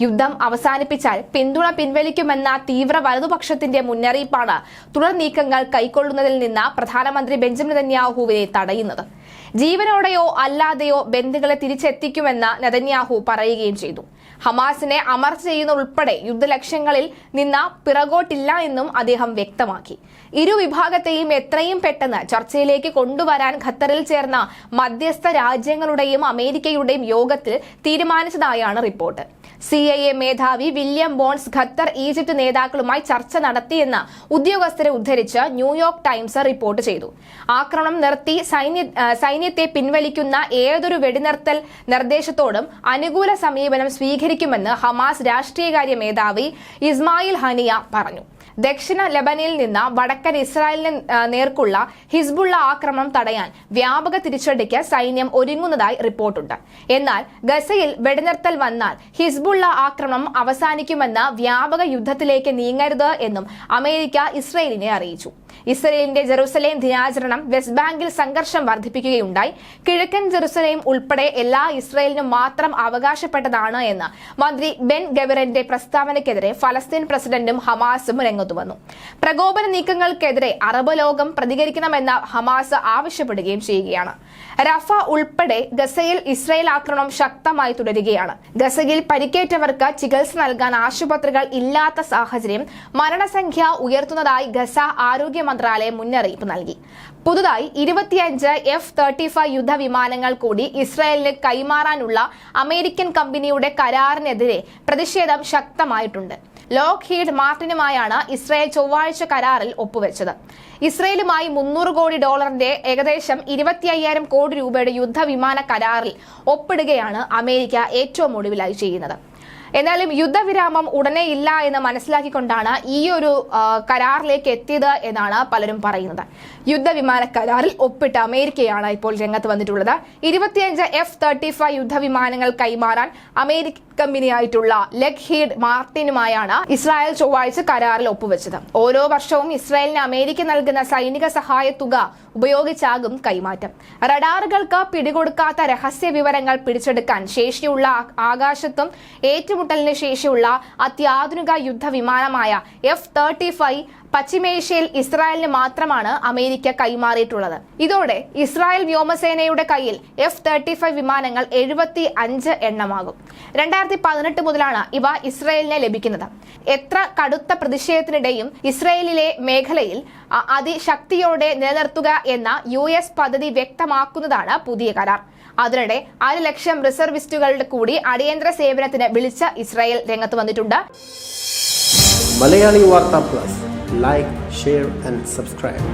യുദ്ധം അവസാനിപ്പിച്ചാൽ പിന്തുണ പിൻവലിക്കുമെന്ന തീവ്ര വലതുപക്ഷത്തിന്റെ മുന്നറിയിപ്പാണ് തുടർ നീക്കങ്ങൾ കൈക്കൊള്ളുന്നതിൽ നിന്ന് പ്രധാനമന്ത്രി ബെഞ്ചമിൻ നെതന്യാഹുവിനെ തടയുന്നത് ജീവനോടെയോ അല്ലാതെയോ ബന്ദികളെ തിരിച്ചെത്തിക്കുമെന്ന് നെതന്യാഹു പറയുകയും ചെയ്തു. ഹമാസിനെ അമർച്ച ചെയ്യുന്ന ഉൾപ്പെടെ യുദ്ധലക്ഷ്യങ്ങളിൽ നിന്ന് പിറകോട്ടില്ല എന്നും അദ്ദേഹം വ്യക്തമാക്കി. ഇരു വിഭാഗത്തെയും എത്രയും പെട്ടെന്ന് ചർച്ചയിലേക്ക് കൊണ്ടുവരാൻ ഖത്തറിൽ ചേർന്ന മധ്യസ്ഥ രാജ്യങ്ങളുടെയും അമേരിക്കയുടെയും യോഗത്തിൽ തീരുമാനിച്ചതായാണ് റിപ്പോർട്ട്. സി ഐ എ മേധാവി വില്യം ബോൺസ് ഖത്തർ ഈജിപ്ത് നേതാക്കളുമായി ചർച്ച നടത്തിയെന്ന് ഉദ്യോഗസ്ഥരെ ഉദ്ധരിച്ച് ന്യൂയോർക്ക് ടൈംസ് റിപ്പോർട്ട് ചെയ്തു. ആക്രമണം നിർത്തി സൈന്യ സൈന്യത്തെ പിൻവലിക്കുന്ന ഏതൊരു വെടിനിർത്തൽ നിർദ്ദേശത്തോടും അനുകൂല സമീപനം സ്വീകരിക്കുമെന്ന് ഹമാസ് രാഷ്ട്രീയകാര്യ മേധാവി ഇസ്മായിൽ ഹനിയ പറഞ്ഞു. ദക്ഷിണ ലബനിൽ നിന്ന് വടക്കൻ ഇസ്രായേലിന് നേർക്കുള്ള ഹിസ്ബുള്ള ആക്രമണം തടയാൻ വ്യാപക തിരിച്ചടിക്ക് സൈന്യം ഒരുങ്ങുന്നതായി റിപ്പോർട്ടുണ്ട്. എന്നാൽ ഗസയിൽ വെടിനിർത്തൽ വന്നാൽ ഹിസ്ബുള്ള ആക്രമണം അവസാനിക്കുമെന്ന് വ്യാപക യുദ്ധത്തിലേക്ക് നീങ്ങരുത് എന്നും അമേരിക്ക ഇസ്രയേലിനെ അറിയിച്ചു. ഇസ്രയേലിന്റെ ജെറുസലേം ദിനാചരണം വെസ്റ്റ് ബാങ്കിൽ സംഘർഷം വർദ്ധിപ്പിക്കുകയുണ്ടായി. കിഴക്കൻ ജെറുസലേം ഉൾപ്പെടെ എല്ലാ ഇസ്രയേലിനും മാത്രം അവകാശപ്പെട്ടതാണ് എന്ന് മന്ത്രി ബെൻ ഗവറിന്റെ പ്രസ്താവനയ്ക്കെതിരെ ഫലസ്തീൻ പ്രസിഡന്റും ഹമാസും രംഗത്തു വന്നു. പ്രകോപന നീക്കങ്ങൾക്കെതിരെ അറബ് ലോകം പ്രതികരിക്കണമെന്ന് ഹമാസ് ആവശ്യപ്പെടുകയും ചെയ്യുകയാണ്. റഫ ഉൾപ്പെടെ ഗസയിൽ ഇസ്രയേൽ ആക്രമണം ശക്തമായി തുടരുകയാണ്. ഗസയിൽ പരിക്കേറ്റവർക്ക് ചികിത്സ നൽകാൻ ആശുപത്രികൾ ഇല്ലാത്ത സാഹചര്യം മരണസംഖ്യ ഉയർത്തുന്നതായി ഗസ ആരോഗ്യ മന്ത്രാലയം മുന്നറിയിപ്പ് നൽകി. പുതുതായി ഇരുപത്തിയഞ്ച് എഫ് തേർട്ടി ഫൈവ് യുദ്ധവിമാനങ്ങൾ കൂടി ഇസ്രായേലിന് കൈമാറാനുള്ള അമേരിക്കൻ കമ്പനിയുടെ കരാറിനെതിരെ പ്രതിഷേധം ശക്തമായിട്ടുണ്ട്. ലോക്ക് ഹീഡ് മാർട്ടിനുമായാണ് ഇസ്രായേൽ ചൊവ്വാഴ്ച കരാറിൽ ഒപ്പുവെച്ചത്. ഇസ്രയേലുമായി മുന്നൂറ് കോടി ഡോളറിന്റെ ഏകദേശം ഇരുപത്തി അയ്യായിരം കോടി രൂപയുടെ യുദ്ധവിമാന കരാറിൽ ഒപ്പിടുകയാണ് അമേരിക്ക ഏറ്റവും ഒടുവിലായി ചെയ്യുന്നത്. എന്നാലും യുദ്ധവിരാമം ഉടനെ ഇല്ല എന്ന് മനസ്സിലാക്കിക്കൊണ്ടാണ് ഈ ഒരു കരാറിലേക്ക് എത്തിയത് എന്നാണ് പലരും പറയുന്നത്. യുദ്ധവിമാന കരാറിൽ ഒപ്പിട്ട അമേരിക്കയാണ് ഇപ്പോൾ രംഗത്ത് വന്നിട്ടുള്ളത്. ഇരുപത്തിയഞ്ച് എഫ് തേർട്ടി ഫൈവ് യുദ്ധവിമാനങ്ങൾ കൈമാറാൻ അമേരിക്ക കമ്പനിയായിട്ടുള്ള ലഖ്ഹീഡ് മാർട്ടിനുമായാണ് ഇസ്രായേൽ ചൊവ്വാഴ്ച കരാറിൽ ഒപ്പുവെച്ചത്. ഓരോ വർഷവും ഇസ്രായേലിന് അമേരിക്ക നൽകുന്ന സൈനിക സഹായ തുക ഉപയോഗിച്ചാകും കൈമാറ്റം. റഡാറുകൾക്ക് പിടികൊടുക്കാത്ത രഹസ്യ വിവരങ്ങൾ പിടിച്ചെടുക്കാൻ ശേഷിയുള്ള ആകാശത്തും ആകാശത്തും ഏറ്റുമുട്ടലിന് ശേഷിയുള്ള അത്യാധുനിക യുദ്ധവിമാനമായ എഫ് തേർട്ടി ഫൈവ് പശ്ചിമേഷ്യയിൽ ഇസ്രായേലിന് മാത്രമാണ് അമേരിക്ക കൈമാറിയിട്ടുള്ളത്. ഇതോടെ ഇസ്രായേൽ വ്യോമസേനയുടെ കയ്യിൽ എഫ് തേർട്ടി ഫൈവ് വിമാനങ്ങൾ എഴുപത്തി അഞ്ച് എണ്ണമാകും. രണ്ടായിരത്തി പതിനെട്ട് മുതലാണ് ഇവ ഇസ്രായേലിനെ ലഭിക്കുന്നത്. എത്ര കടുത്ത പ്രതിഷേധത്തിനിടെയും ഇസ്രായേലിലെ മേഖലയിൽ അതിശക്തിയോടെ നിലനിർത്തുക എന്ന യു പദ്ധതി വ്യക്തമാക്കുന്നതാണ് പുതിയ കരാർ. അതിനിടെ അര ലക്ഷം റിസർവിസ്റ്റുകളുടെ കൂടി അടിയന്തര സേവനത്തിന് വിളിച്ച ഇസ്രായേൽ രംഗത്ത് വന്നിട്ടുണ്ട്. Malayali Vartha plus. Like share and subscribe